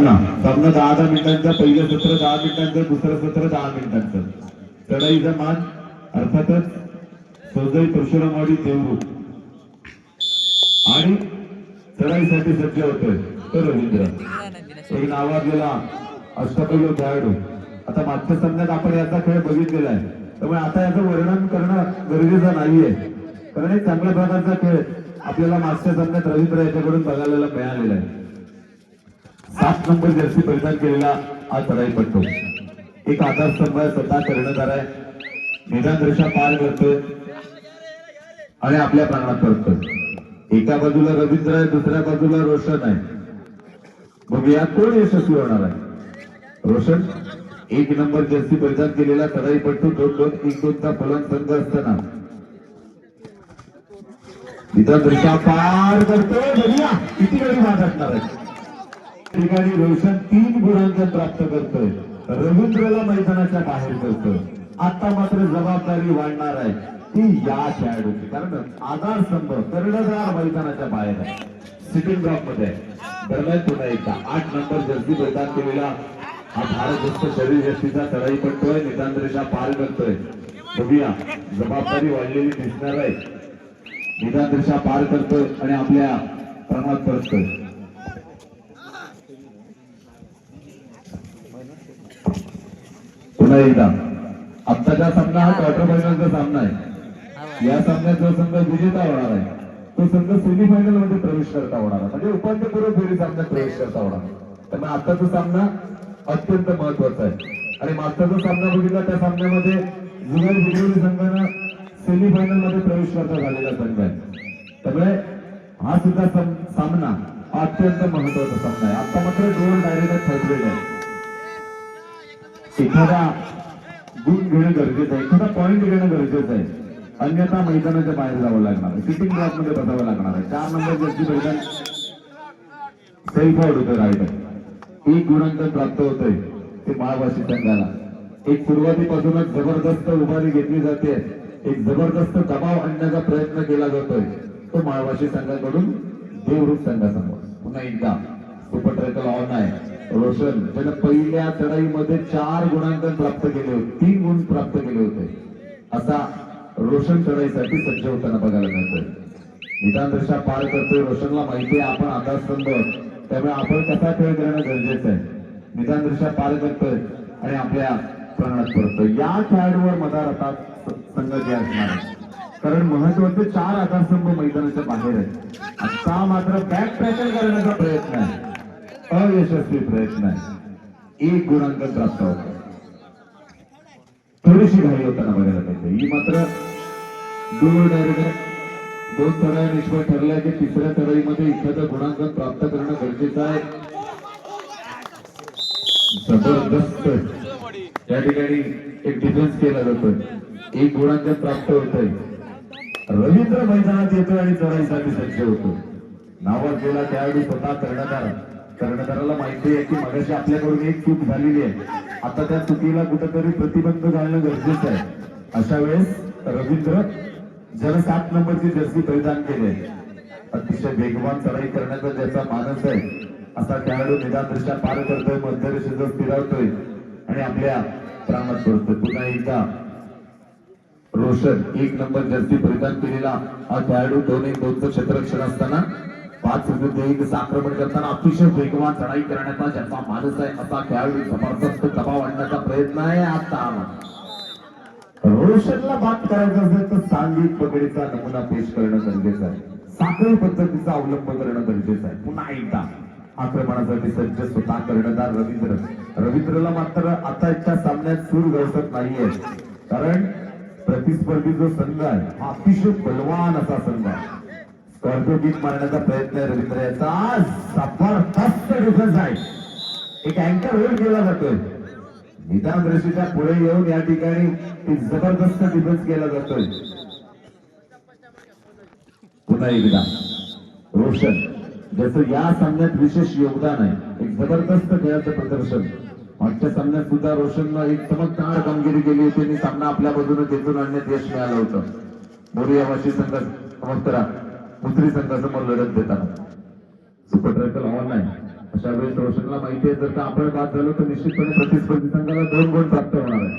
सामना. सामना दहा दहा मिनिटांचा पहिलं सत्र दहा मिनिटांचं दुसरं सत्र दहा मिनिटांचं. चढाईचा मान अर्थातच सौदई परशुरामवाडी देवरू. आणि चढाईसाठी सज्ज होतोय तर रवींद्र. एक नावाजलेला अष्टपैलू खेळाडू. आता मागच्या सामन्यात आपण याचा खेळ बघितलेला आहे. त्यामुळे आता याचं वर्णन करणं गरजेचं नाहीये. कारण एक चांगल्या प्रकारचा खेळ आपल्याला मागच्या सामन्यात रवींद्र याच्याकडून बघायला मिळालेला आहे. सात नंबर जर्सी परिधान केलेला हा चढाईपट्टू एक आधारस्तंभ आहे स्वतः कर्णधार आहे. निदान रेषा पार करतोय. आणि आपल्या प्राणात करतोय. एका बाजूला रवींद्र आहे दुसऱ्या बाजूला रोशन आहे. बघूया कोण यशस्वी होणार आहे? रोशन एक नंबर जर्सी परिधान केलेला चढाईपट्टू दोन दोन एक दोनचा फलन संघ असताना. निदान दृश्या पार करतोय. बघूया किती वेळी भाग असणार आहे. ठिकाणी रोशन तीन गुणांकन प्राप्त करतोय. रवींद्रला मैदानाच्या बाहेर करतोय आता मात्र जबाबदारी वाढणार आहे. ती या खेळाडूची. कारण आधारस्तंभ कर्णधार मैदानाच्या बाहेर आहे. सिटिंग ड्रॉपमध्ये आहे. दरम्यान पुन्हा एकदा. आठ नंबर जर्सी परिधान केलेला हा भारतग्रस्त शरीर यष्टीचा चढाई पडतोय निदानरेषा पार करतोय. बघूया. जबाबदारी वाढलेली दिसणार आहे. निदानरेषा पार करतोय आणि आपल्या प्रमाणात परतोय पुन्हा एकदा. आत्ताचा सामना हा क्वार्टर फायनलचा सामना आहे. या सामन्यात जो संघ विजेता होणार आहे तो संघ सेमीफायनलमध्ये प्रवेश करता होणार आहे. म्हणजे उपांत्यपूर्व फेरी सामन्यात प्रवेश करता होणार. त्यामुळे आत्ताचा सामना अत्यंत महत्त्वाचा आहे. आणि मागचा सामना बघितला त्या सामन्यामध्ये जुगल बिजवली संघानं सेमीफायनलमध्ये प्रवेश करता झालेला संघ आहे. त्यामुळे हा सुद्धा सम- सामना अत्यंत महत्त्वाचा सामना आहे. आता मात्र दोन डायरेक्ट ठरलेले आहे एखादा गुण घेणं गरजेचं आहे एखादा पॉईंट घेणं गरजेचं आहे. अन्यथा मैदानाच्या बाहेर जावं लागणार आहे सिटिंग ब्लॉकमध्ये बसावं लागणार आहे. चार नंबर जर्सी मैदान सेल्फ आउट होतं रायडर एक गुणांकन प्राप्त होतंय ते माळवाशी संघाला. एक सुरुवातीपासूनच जबरदस्त उभारी घेतली जाते. एक जबरदस्त दबाव आणण्याचा प्रयत्न केला जातोय. तो महाभाषी संघाकडून देवरूप संघासमोर. पुन्हा एकदा सुपर ट्रॅकल ऑन आहे रोशन त्यानं पहिल्या चढाईमध्ये चार गुणांकन प्राप्त केले होते. तीन गुण प्राप्त केले होते. असा रोशन चढाईसाठी सज्ज होताना बघायला मिळतोय. निदान रेषा पार करतोय रोशनला माहिती आहे आपण आधारस्तंभ. त्यामुळे आपण कसा खेळ करणं गरजेचं आहे. निदान रेषा पार करतोय आणि आपल्या प्रणात पडतोय या खेळाडूवर मदार आता संघ जे असणार कारण महत्त्वाचे चार आधारस्तंभ मैदानाच्या बाहेर आहेत. आता मात्र बॅक ट्रॅकल करण्याचा प्रयत्न आहे. अयशस्वी प्रयत्न आहे. एक गुणांक प्राप्त होतो. थोडीशी घाई होताना बघायला पाहिजे ही मात्र दूर दोन चढाई निष्फळ ठरल्या की तिसऱ्या चढाईमध्ये एखादं गुणांकन प्राप्त करणं गरजेचं आहे. जबरदस्त. या ठिकाणी एक डिफेन्स केला जातोय. एक गुणांकन प्राप्त होतोय. रवींद्र मैदानात येतोय आणि चढाईसाठी सज्ज होतो नावाजूला त्यावेळी स्वतः कर्णधार. कर्णधाराला माहिती आहे की मगाशी आपल्याकडून एक चूक झालेली आहे. आता त्या चुकीला कुठेतरी प्रतिबंध घालणं गरजेचं आहे. अशा वेळेस रवींद्र ज्यानं सात नंबरची जर्सी परिधान केली आहे. अतिशय वेगवान चढाई करण्याचा ज्याचा मानस आहे असा खेळाडू निदान दृष्ट्या पार करतोय मध्य रेषेचं स्थिरावतोय आणि आपल्या प्राणात पडतोय. पुन्हा एकदा रोशन एक नंबर जर्सी परिधान केलेला हा खेळाडू दोन एक दोनचं क्षेत्ररक्षण असताना पाच विरुद्ध आक्रमण करताना अतिशय वेगवान चढाई करण्याचा ज्याचा माणूस आहे असा खेळाडू जबरदस्त दबाव आणण्याचा प्रयत्न आहे आता रोशनला बात करायचं असेल तर सांघिक पकडीचा नमुना पेश करणं गरजेचं आहे. साखळी पद्धतीचा अवलंब करणं गरजेचं आहे. पुन्हा एकदा आक्रमणासाठी सज्ज स्वतः कर्णधार रवींद्र. रवींद्रला मात्र आता सामन्यात सूर घसत नाहीये. कारण प्रतिस्पर्धी जो संघ आहे हा अतिशय बलवान असा संघ आहे. स्कॉर्पिओ मारण्याचा प्रयत्न आहे रवींद्र. याचा जबरदस्त डिफेन्स आहे. एक अँकर होल्ड केला जातोय. निदान रेषेच्या पुढे येऊन या ठिकाणी एक जबरदस्त डिफेन्स केला जातोय. पुन्हा एकदा. रोशन ज्याचं या सामन्यात विशेष योगदान आहे. एक जबरदस्त खेळाचं प्रदर्शन. मागच्या सामन्यात सुद्धा रोशननं एक चमत्कार कामगिरी केली होती आणि सामना आपल्या बाजूने जिंकून आणण्यात यश मिळालं होतं. मोरियावाशी संघ नमस्कार दुसरी संघासमोर लढत देताना सुपर हवा नाही. आहे अशा वेळेस रोशनला माहिती आहे जर का आपण बाद झालो तर निश्चितपणे प्रतिस्पर्धी संघाला दोन गुण प्राप्त होणार आहे.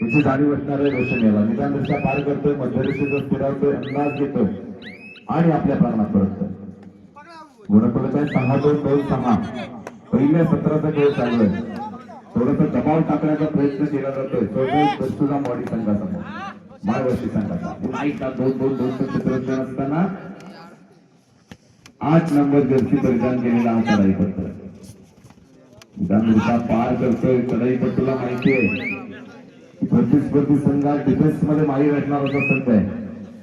त्याची जाणीव असणार आहे रोशन याला. निदान दिशा पार करतोय मध्यरेषेचा स्थिरावतोय अंदाज घेतोय आणि आपल्या प्राणात परततोय. गुणफलक आहे सहा दोन दोन सहा. पहिल्या सत्राचा खेळ चालू आहे. थोडस दबाव टाकण्याचा प्रयत्न केला जातोय. तो मॉडी संघासमोर. माळवर्षी संघाचा. पुन्हा एकदा दोन दोन दोन चित्रक्षण असताना आठ नंबर जर्सी परिधान केलेला हा कढाईपट्टू दिशा पार करतोय कढाईपट्टूला माहिती आहे. प्रतिस्पर्धी संघात डिफेन्समध्ये माहीर असणार असा संघ आहे.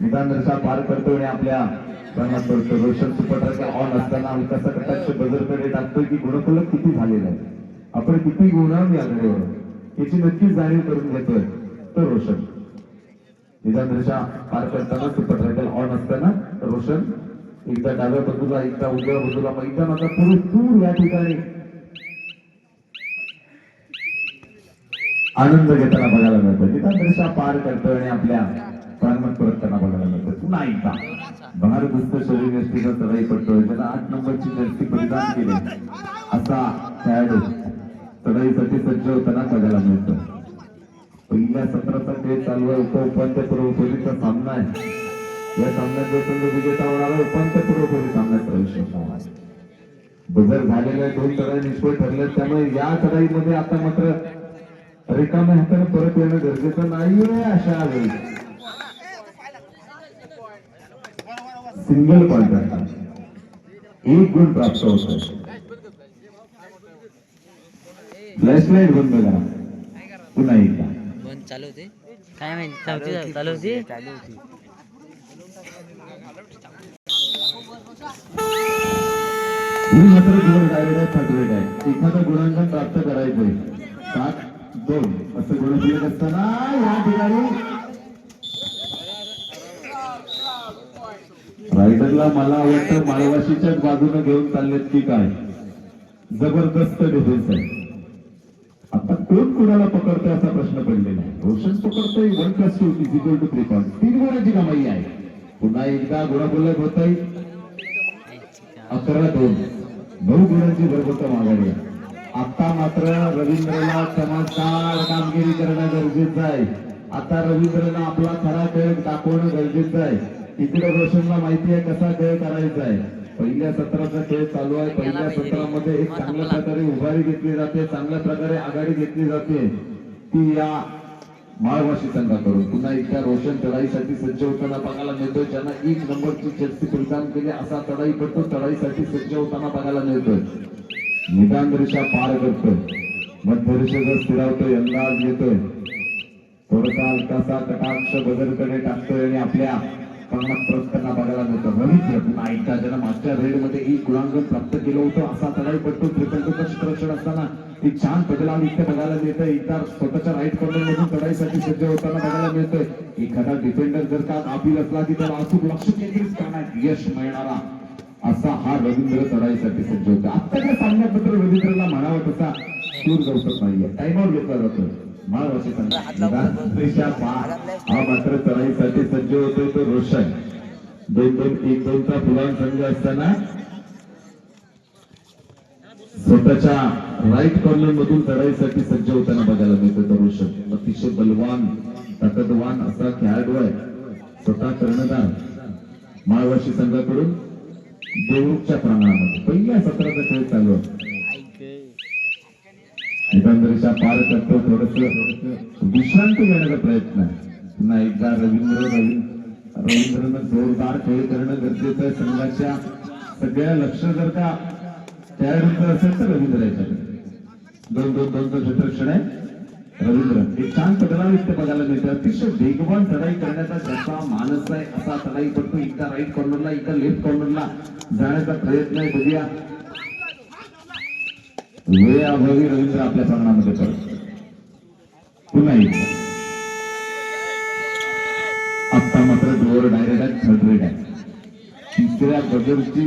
निदान दर्शा पार करतोय आणि आपल्या रोशन सुपर ऑन असताना हलकासा कटाक्ष बजरकडे टाकतोय की गुणफलक किती झालेलं आहे. आपण किती गुणाम या घडीवर याची नक्कीच जाणीव करून घेतोय तर रोशन. निदान दर्शा पार करताना सुपर ऑन असताना रोशन एकदा डाव्या बाजूला एकदा उजव्या बाजूला मैदानाचा पुरेपूर या ठिकाणी. आनंद घेताना बघायला मिळतो. तिथं दर्शा पार करतोय आणि आपल्या प्राणमत परतताना बघायला मिळतं. पुन्हा एकदा बाहेर दुसरं शरीर व्यक्तीचा चढाई पडतोय. त्याला आठ नंबरची व्यक्ती परिधान केली असा खेळाडू चढाईसाठी सज्ज होताना बघायला मिळतो. पहिल्या सत्राचा खेळ चालू आहे. उपउपांत्यपूर्व फेरीचा सामना आहे. या सामन्यात जो संघ विजेता होणारा उपांत्यपूर्व फेरी सामन्यात प्रवेश आहे बदल झालेल्या दोन चढाई निष्फळ ठरल्या त्यामुळे या चढाईमध्ये आता मात्र रिकाम्या हाताने परत येणं गरजेचं नाहीये अशा वेळी. सिंगल पॉइंट एक गुण प्राप्त होतोय फ्लॅशलाईट बंद करा. पुन्हा एकदा. बंद चालू होते. काय माहिती चालू चालू होती चालू होती. मात्र गुण डायरेक्ट आहे थर्ड आहे. एखादं गुणांकन प्राप्त करायचंय. सात दोन. असं गुण दिलं असताना या ठिकाणी रायडरला मला वाटतं मालवाशीच्याच बाजूने घेऊन चाललेत की काय? जबरदस्त डिफेन्स आहे. आता कोण कोणाला पकडतोय असा प्रश्न पडलेला आहे? Roshan पकडतोय one plus two is equal to three point तीन गुणाची कमाई आहे. पुन्हा एकदा गुणाबोलक होत आहे अकरा दोन. नऊ गुणांची भरभक्कम आघाडी आता मात्र रवींद्रला चमत्कार कामगिरी करणं गरजेचं आहे. आता रवींद्रला आपला खरा खेळ दाखवणं गरजेचं आहे. इकडे रोशनला माहिती आहे कसा खेळ करायचा आहे. पहिल्या सत्राचा खेळ चालू आहे. पहिल्या सत्रामध्ये एक चांगल्या प्रकारे उभारी घेतली जाते. चांगल्या प्रकारे आघाडी घेतली जाते. ती या माळवाशी संघाकडून. पुन्हा एकदा रोशन चढाईसाठी सज्ज होताना बघायला मिळतोय. ज्यांना एक नंबरची जर्सी परिधान केली असा चढाई करतो चढाईसाठी सज्ज होताना बघायला मिळतोय. निदान रेषा पार करतोय. मध्य रेषेचा स्थिरावतोय. अंदाज येतोय. थोडासा हलकासा कटाक्ष बदलकडे टाकतोय आणि आपल्या प्रमाणात परत त्यांना बघायला मिळतं. रवींद्र पुन्हा एकदा ज्यानं मागच्या रेडमध्ये एक गुणांकन प्राप्त केलं होतं असा चढाई पडतो. त्रिकंठचं क्षेत्ररक्षण असताना एक छान बदलाव इथे बघायला मिळतंय. एकदा स्वतःच्या राईट कॉर्नर मधून चढाईसाठी सज्ज होताना बघायला मिळतंय. एखादा डिफेंडर जर का काबील असला की त्याला अचूक लक्ष केंद्रित करण्यात यश मिळणारा असा हा रवींद्र चढाईसाठी सज्ज होता. आत्ताच्या सामन्याबद्दल रवींद्रला म्हणावं तसा दूर जाऊ शकत नाहीये टाइमआउट घेतला जातो मात्र चढाईसाठी सज्ज होतोय तो रोशन. दोन दोन एक दोनचा फुलान संघ असताना स्वतःच्या राईट कॉर्नर मधून चढाईसाठी सज्ज होताना बघायला मिळतो तो रोशन. अतिशय बलवान ताकदवान असा खेळाडू आहे. स्वतः कर्णधार माळवाशी संघाकडून देवरूपच्या प्रांगणामध्ये पहिल्या सत्राचा खेळ चालू आहे. एकंदरीच्या पार करतो थोडस विश्रांती घेण्याचा प्रयत्न आहे. पुन्हा एकदा रवींद्र रवी रवींद्रनं जोरदार खेळ करणं गरजेचं आहे. संघाच्या सगळ्या लक्ष जर का खेळाडूंचं असेल तर रवींद्र याच्याकडे. दोन दोन दोन दोन क्षेत्रक्षण आहे. रवींद्र एक छान बदलाव बघायला मिळतं. अतिशय वेगवान चढाई करण्याचा ज्याचा मानस आहे. असा चढाई करतो एकदा राईट कॉर्नरला एकदा लेफ्ट कॉर्नरला जाण्याचा प्रयत्न आहे. बघूया वेळाभावी रवींद्र आपल्या प्रांगणामध्ये करतो पुन्हा एकदा. आत्ता मात्र डोअर डायरेक्ट आहे थर्ड रेड आहे. तिसऱ्या बजरची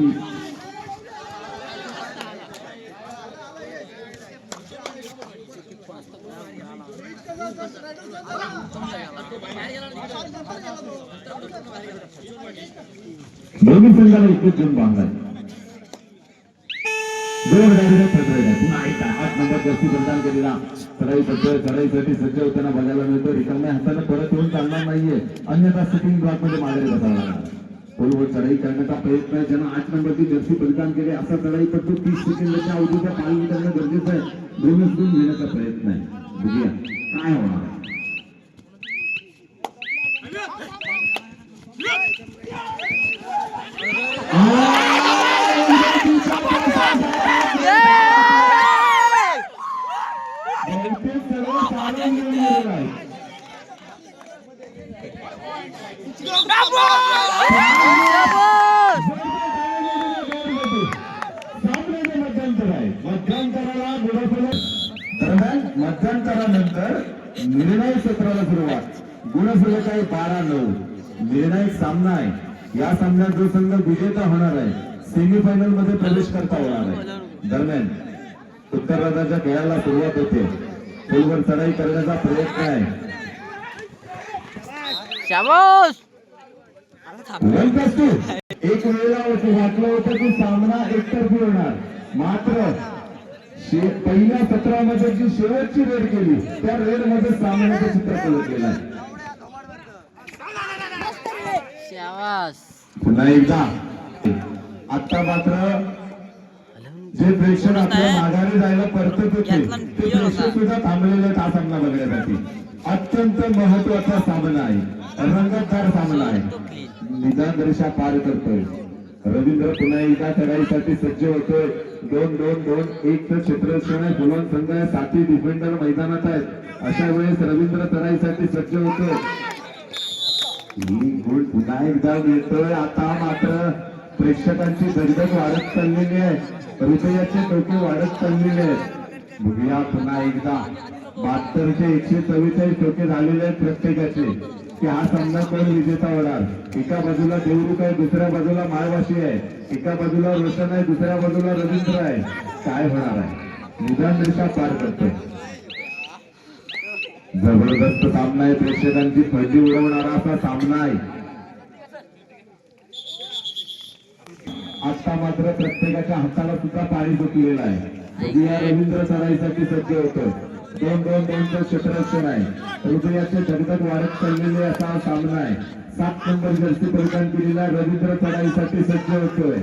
दोन्ही संघाला एकच जण बांधाय बरोबर पुन्हा ऐका आठ नंबर जास्ती बलिदान केलेला चढाईसाठी सज्ज होताना बघायला मिळतो. रिकाम्या हाताने परत येऊन चालणार नाहीये. अन्यथा सेटिंग ब्लॉकमध्ये माघारी बसावं लागणार पोलवर चढाई करण्याचा प्रयत्न आहे. ज्यांना आठ नंबरची जर्सी परिधान केली असा चढाई पट्टू तीस सेकंदाच्या अवधीच्या पालन करणं गरजेचं आहे. दोनच गुण घेण्याचा प्रयत्न आहे. बघूया. काय होणार. बहुतेक सर्व साधन घेऊन गेलेलं आहे. सामन्याचं मध्यंतर आहे मध्यंतराला गुणफलक दरम्यान मध्यंतरानंतर निर्णय सत्राला सुरुवात गुणफलक आहे बारा नऊ. निर्णायक सामना आहे. या सामन्यात जो संघ विजेता होणार आहे सेमीफायनलमध्ये प्रवेश करता होणार आहे. दरम्यान उत्तर राज्याच्या खेळाला सुरुवात होते. फुलवर चढाई करण्याचा प्रयत्न आहे. एक वेळेला वाटलं होतं की सामना एकतर्फी होणार. मात्र शे- पहिल्या सत्रामध्ये जी शेवटची रेड केली त्या रेडमध्ये सामन्याचं चित्र आहे पुन्हा एकदा. आता मात्र जे प्रेक्षक आपल्या माघारी जायला परतत होते ते प्रेक्षक सुद्धा थांबलेले आहेत हा सामना बघण्यासाठी. अत्यंत महत्त्वाचा सामना आहे. रंगतदार सामना आहे. निदान रेषा पार करतोय. रवींद्र पुन्हा एकदा चढाईसाठी सज्ज होतोय. दोन दोन दोन. एक तर क्षेत्ररक्षण आहे फुलवंत संघ आहे. साथी डिफेंडर मैदानात आहेत. अशा वेळेस रवींद्र चढाईसाठी सज्ज होतोय. पुन्हा एकदा मिळतोय आता मात्र प्रेक्षकांची दगदग वाढत चाललेली आहे. हृदयाचे टोके वाढत चाललेले आहेत. बघूया पुन्हा एकदा. बहात्तरचे एकशे चव्वेचाळीस टोके झालेले आहेत प्रत्येकाचे की हा सामना कोण विजेता होणार? एका बाजूला देवरुख आहे दुसऱ्या बाजूला माळवाशी आहे. एका बाजूला रोशन आहे दुसऱ्या बाजूला रवींद्र आहे. काय होणार आहे? निदान रेषा पार करतोय. जबरदस्त सामना आहे प्रेक्षकांची फळी उडवणारा असा सामना आहे. आता मात्र प्रत्येकाच्या हाताला सुद्धा पाणी सुटलेलं आहे. या रवींद्र चढाईसाठी सज्ज होतो दोन दोन दोनचं क्षेत्ररक्षण आहे. हृदयाचे धगधग वाढत चाललेले असा सामना आहे. सात नंबर जर्सी परिधान केलेला रवींद्र चढाईसाठी सज्ज होतोय.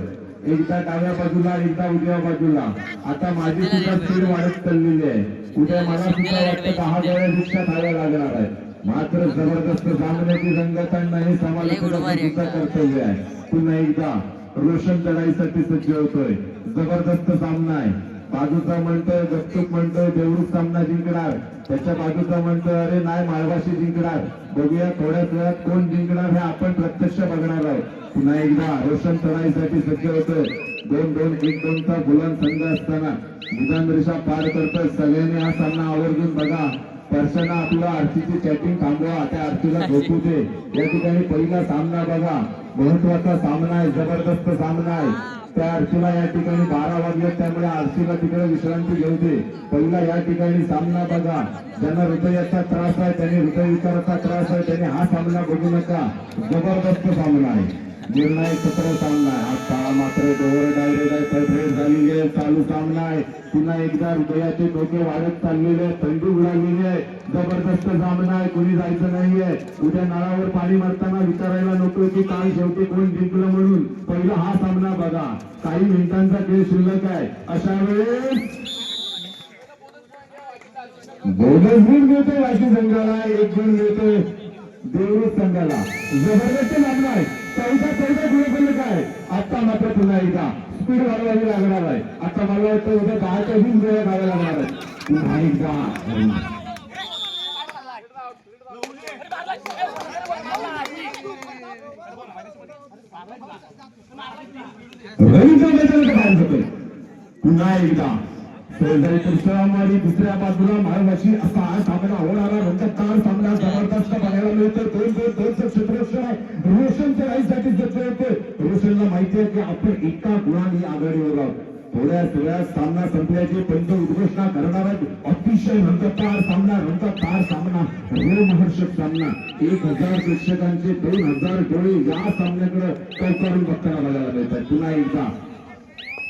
एकदा डाव्या बाजूला एकदा उजव्या बाजूला. आता माझी सुद्धा स्पीड वाढत चाललेली आहे. उद्या मला सुद्धा वाटतं दहा गोळ्या रिक्षा खायला लागणार आहे. मात्र जबरदस्त सामन्याची रंगत आणणं हे सुद्धा कर्तव्य आहे. पुन्हा एकदा रोशन चढाईसाठी सज्ज होतोय. जबरदस्त सामना आहे. बाजूचा म्हणतोय गपचूप म्हणतोय देवरूप सामना जिंकणार. त्याच्या बाजूचा म्हणतो अरे नाही माळवाशी जिंकणार. बघूया थोड्याच वेळात कोण जिंकणार हे आपण प्रत्यक्ष बघणार आहोत. पुन्हा एकदा रोशन तराईसाठी सज्ज होतोय. दोन दोन एक दोनचा गुलाम संघ असताना. निदान रेषा पार करतोय. सगळ्यांनी हा सामना आवर्जून बघा. पर्सना आपलं आरतीची चॅटिंग थांबवा. त्या आरतीला झोपू दे. या ठिकाणी पहिला सामना बघा. महत्त्वाचा सामना आहे जबरदस्त सामना आहे. त्या आरतीला या ठिकाणी बारा वाजले त्यामुळे आरशीला तिकडे विश्रांती घेऊ दे. पहिला या ठिकाणी सामना बघा. ज्यांना हृदयाचा त्रास आहे त्यांनी हृदयविकाराचा त्रास आहे त्यांनी हा सामना बघू नका. जबरदस्त सामना आहे. निर्णय सत्र सामना हा काळा मात्र डोवर डायरेक्ट आहे. झालेली आहे. चालू सामना आहे. पुन्हा एकदा हृदयाचे डोके वाढत चाललेले आहे. थंडी उडालेली आहे. जबरदस्त सामना आहे. कोणी जायचं नाहीये उद्या नळावर पाणी मारताना विचारायला नको की काल शेवटी कोण जिंकलं म्हणून. पहिला हा सामना बघा. काही मिनिटांचा खेळ शिल्लक आहे. अशा वेळेस बोनस गुण मिळतोय वाशी संघाला. एक गुण मिळतोय देवरूप संघाला. जबरदस्त सामना आहे. त्यांचा चौदा गुणफलक काय? आता मात्र पुन्हा एकदा. स्पीड वाढवावी लागणार आहे. आता मला वाटतं उद्या दहाच्या वीस वेळा घालायला लागणार आहे. पुन्हा एकदा. पुन्हा एकदा. शेजारी दुसऱ्या बाजूला महाराष्ट्री असा हा सामना होणारा. रंगतदार सामना जबरदस्त बघायला मिळतो दोन दोन दोनचं क्षेत्ररक्षण आहे रोशनच्या राईसाठी सज्ज होते रोशनला माहिती आहे की आपण एका गुणाने आघाडीवर आहोत थोड्याच वेळात सामना संपल्याची पंच उद्घोषणा करणार आहेत अतिशय रंगतदार सामना रंगतदार सामना रोमहर्षक सामना एक हजार प्रेक्षकांचे दोन हजार डोळे या सामन्याकडे कौकारून बघताना बघायला मिळतात पुन्हा एकदा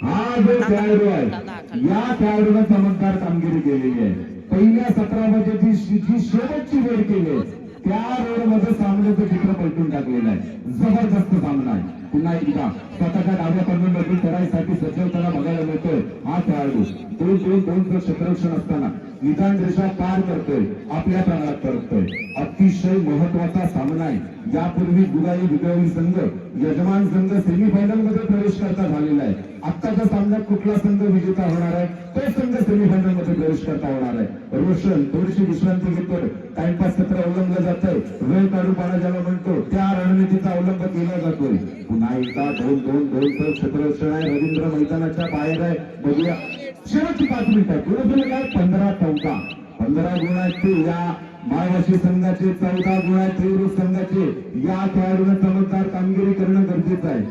हा जो खेळाडू आहे या खेळाडूनं चमत्कार कामगिरी केलेली आहे पहिल्या सतरामध्ये जी जी शेवटची वेळ केली आहे, त्या रोडमध्ये सामन्याचं चित्र पलटून टाकलेलं आहे. जबरदस्त सामना आहे. पुन्हा एकदा स्वतःच्या डाव्या बदल करायसाठी सज्ज बघायला मिळतोय. हा खेळाडू. दोन दोन दोन क्षेत्ररक्षण असताना. निदान रेषा पार करतोय आपल्या प्रांगणात परततोय. अतिशय महत्त्वाचा सामना आहे. यापूर्वी दुराई विजयी संघ यजमान संघ सेमीफायनलमध्ये प्रवेश करता झालेला आहे. आत्ताच्या सामन्यात कुठला संघ विजेता होणार आहे तो संघ सेमीफायनलमध्ये प्रवेश करता होणार आहे. रोशन थोडीशी विश्रांती घेतोय. टाइमपास सत्र अवलंबलं जातंय. वेळ काढून पाडा ज्याला म्हणतो त्या रणनीतीचा अवलंब केला जातोय. पुन्हा एकदा दोन दोन दोन तर क्षेत्ररक्षण आहे. रवींद्र मैदानाच्या बाहेर आहे. बघूया. शेवटची पाच मिनिटं पुढे काय? पंधरा चौदा. पंधरा गुणाचे या माळवाशी संघाचे चौदा गुणाचे संघाचे या खेळाडूने चमत्कार कामगिरी करणं गरजेचं आहे.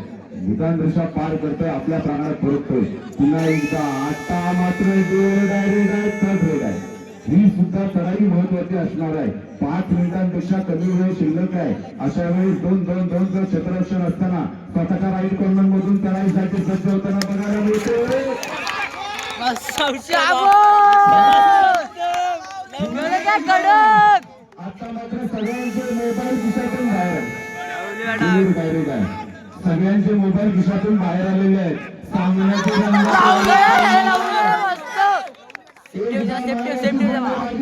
निदान रेषा पार करतोय आपल्या प्राणात परतोय पुन्हा एकदा आता मात्र जोर आहे थर्ड आहे ही सुद्धा चढाई महत्वाची असणार आहे. पाच मिनिटांपेक्षा कमी वेळ शिल्लक आहे. अशा वेळेस दोन दोन दोन जर क्षेत्ररक्षण असताना स्वतःच्या राईट कॉर्नर मधून चढाईसाठी सज्ज होताना बघायला मिळतोय. आता मात्र सगळ्यांचे मोबाईल खिशातून बाहेर सगळ्यांचे मोबाईल खिशातून बाहेर आलेले आहेत सामन्याचे एक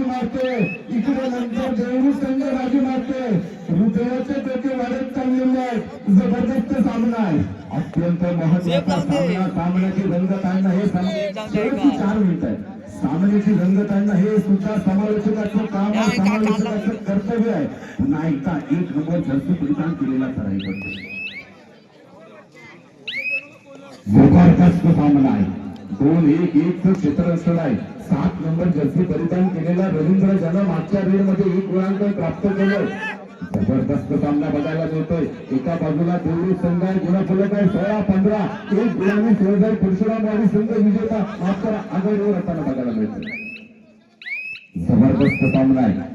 मारते इकडे नंतर देवरू संघ बाजू मारते हृदयाचे टोके वाढत जबरदस्त सामना आहे. अत्यंत महत्त्वाचा सामना सामन्याची रंगत आणणं हे चार मिनिट आहेत. सामन्याची रंगत आणणं हे सुद्धा समालोचकाचं काम आहे. समालोचकाचं कर्तव्य आहे. पुन्हा एकदा एक नंबर जर्सी परिधान केलेला पडतो जबरदस्त सामना आहे. दोन एक एक क्षेत्ररक्षण आहे. सात नंबर जर्सी परिधान केलेला रवींद्र ज्यानं मागच्या रेडमध्ये एक गुणांक प्राप्त केलं. जबरदस्त सामना बघायला मिळतोय एका बाजूला दोन्ही संघ आहे गुणाफलक आहे सोळा पंधरा. एक गुणाने सोळा आणि संघ विजेता. मात्र आघाडीवर असताना बघायला मिळतोय. जबरदस्त सामना आहे.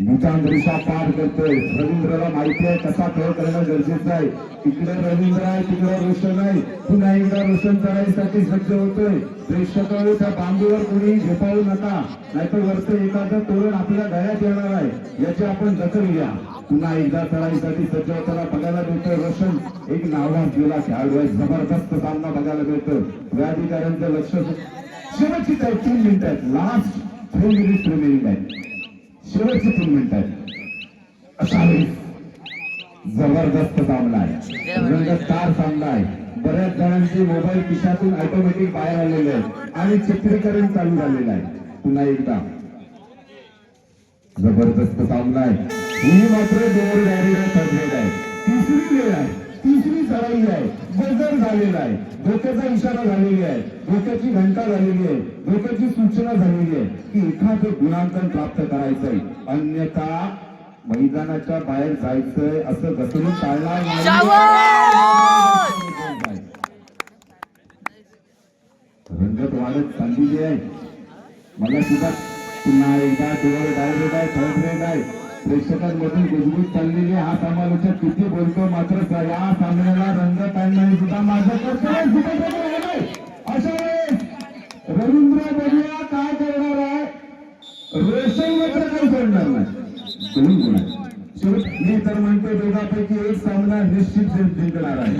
निचांत रेषा पार करतोय. रवींद्रला माहिती आहे कसा खेळ करणं गरजेचं आहे. इकडे रवींद्र आहे तिकडे रोशन आहे. पुन्हा एकदा रोशन चढाईसाठी सज्ज होतोय. प्रेक्षक त्या बांबूवर कोणी झेपाळू नका. नाहीतर वरचं एखादं तोरण आपल्या गळ्यात येणार आहे. याची आपण दखल घ्या. पुन्हा एकदा चढाईसाठी सज्ज होताना बघायला मिळतं रोशन एक नावडा गेला खेळाडू आहे जबरदस्त सामना बघायला मिळतो व्याधिकाऱ्यांचं लक्ष शेवटची काय तीन मिनिट आहेत. लास्ट थ्री मिनिट रिमेनिंग आहेत. शेवटचे तीन मिनिट आहेत. अशा वेळी जबरदस्त सामना आहे. रंगतदार सामना आहे. बऱ्याच जणांचे मोबाईल खिशातून ऑटोमॅटिक बाहेर आलेले आहेत. आणि चित्रीकरण चालू झालेलं आहे. पुन्हा एकदा जबरदस्त सामना आहे. मी मात्र दोन गाडीला ठरलेला आहे तिसरी वेळ आहे. तिसरी चढाई आहे. गजर झालेला आहे. धोक्याचा इशारा झालेली आहे. धोक्याची घंटा झालेली आहे. धोक्याची सूचना झालेली आहे की एखादं गुणांकन प्राप्त करायचंय. अन्यथा मैदानाच्या बाहेर जायचंय असं घसरून टाळणार नाही. रंगत वाढत चाललेली आहे. मला सुद्धा पुन्हा एकदा डोअर डायरेक्ट आहे थर्ड रेड आहे. प्रेक्षकांमधून गुजबूज चाललेली आहे. हा समालोचक किती बोलतो मात्र या सामन्याला रंगत आणणं हे सुद्धा माझं आहे. आहे. अशा वेळेस रवींद्र बलिया काय करणार आहे? रोशन मात्र काही करणार नाही. दोन गुण मी तर म्हणतो दोघांपैकी एक सामना निश्चित जिंकणार आहे.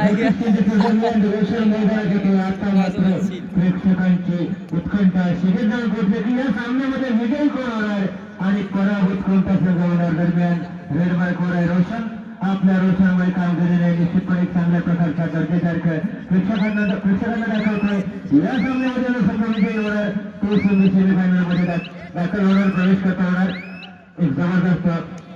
आता मात्र प्रेक्षकांची उत्कंठा शिबिर पोहोचले की या सामन्यामध्ये विजयी होणार आणि पराभूत कोणता संघ होणार दरम्यान रेड बाय कोण रोशन आपल्या रोशनमय कामगिरीने निश्चितपणे चांगल्या प्रकारचा दर्जेसारखं प्रेक्षकांना प्रेक्षकांना दाखवतोय. या सामन्यामध्ये संघ विजयी होणार. तो संघ सेमीफायनलमध्ये दाखल होणार प्रवेश करता होणार. एक जबरदस्त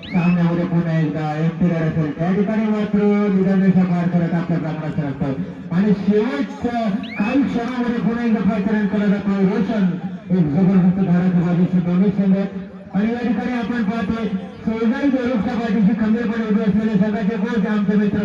सामन्यामध्ये पुन्हा एकदा एमपी असेल. त्या ठिकाणी मात्र निदानेशा पार करत आपल्या प्रांगणात असतो आणि शेवटच्या काही क्षणामध्ये पुन्हा एकदा प्रकरण करत आपण रोशन. एक जबरदस्त धाराच्या बाजूचे दोन्ही संघ आहेत. आणि या ठिकाणी आपण पाहतोय शेजारी गोरक्षा पाठीशी खंबीरपणे उभे असलेले सगळ्याचे कोच आमचे मित्र?